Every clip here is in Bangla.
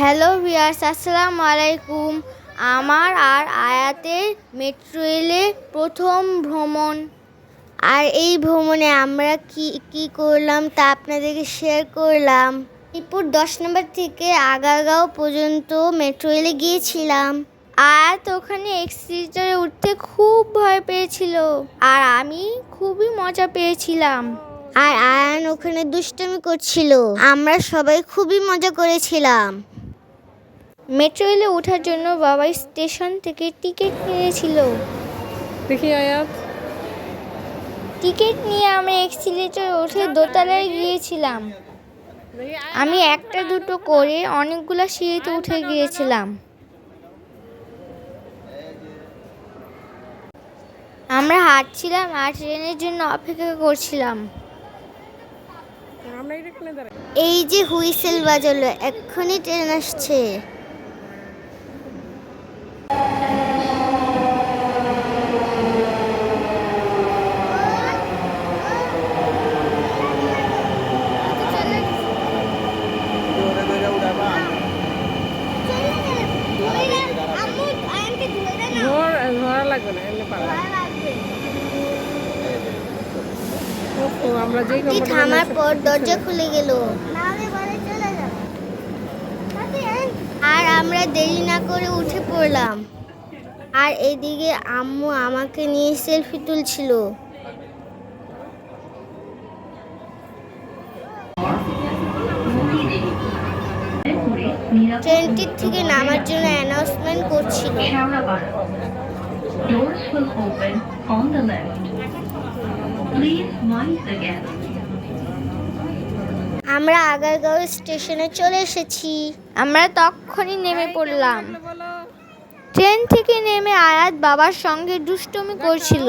হ্যালো ভিয়ার্স আসসালামু আলাইকুম। আমার আর আয়াতের মেট্রো রেলে প্রথম ভ্রমণ। আর এই ভ্রমণে আমরা কি কি করলাম তা আপনাদেরকে শেয়ার করলাম। মিরপুর দশ নম্বর থেকে আগারগাঁও পর্যন্ত মেট্রো রেলে গিয়েছিলাম। আয়াত ওখানে এক্সিটারে উঠতে খুব ভয় পেয়েছিল। আর আমি খুবই মজা পেয়েছিলাম। আর আয়ান ওখানে দুষ্টামি করছিল। আমরা সবাই খুবই মজা করেছিলাম। মেট্রো রেলে ওঠার জন্য বাবা স্টেশন থেকে টিকিট কিনেছিল। দেখি আয়াত। টিকিট নিয়ে আমরা এক্সিলেটর উঠে দোতলায় গিয়েছিলাম। আমি একটা দুটো করে অনেকগুলো সিঁড়িতে উঠে গিয়েছিলাম। আমরা হাঁটছিলাম আর ট্রেনের জন্য অপেক্ষা করছিলাম। এই যে হুইসেল বাজালো এক্ষুনি ট্রেন আসছে ধর ধরা ও আমরা যেই কি থামার পর দরজা খুলে গেল। আর আমরা দেরি না করে উঠে পড়লাম। আর এদিকে আম্মু আমাকে নিয়ে সেলফি তুলছিল। ট্রেনটির থেকে নামার জন্য অ্যানাউন্সমেন্ট করছিল. Doors will open on the left. Please mind the gap. আমরা আগারগাঁও স্টেশনে চলে এসেছি। আমরা তখনই নেমে পড়লাম। ট্রেন থেকে নেমে আয়াত বাবার সঙ্গে দুষ্টুমি করছিল।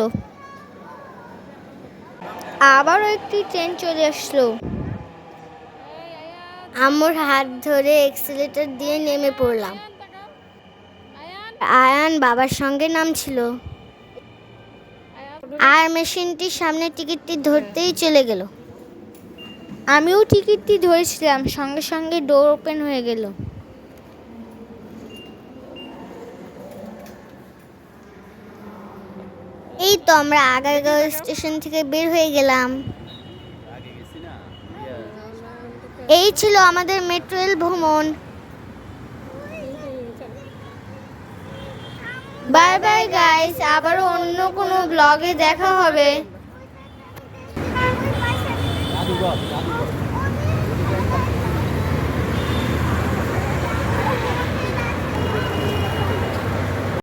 আবারও একটি ট্রেন চলে আসলো। আমার হাত ধরে এক্সিলেটর দিয়ে নেমে পড়লাম। আয়ান বাবার সঙ্গে নামছিল। আর মেশিনটির সামনে টিকিটটি ধরতেই চলে গেল। আমিও টিকিটটি ধরেছিলাম সঙ্গে সঙ্গে ডোর ওপেন হয়ে গেল। এই তো আমরা আগারগাঁও স্টেশন থেকে বের হয়ে গেলাম। এই ছিল আমাদের মেট্রো রেল ভ্রমণ। বাই বাই গাইস আবারও অন্য কোনো ব্লগে দেখা হবে।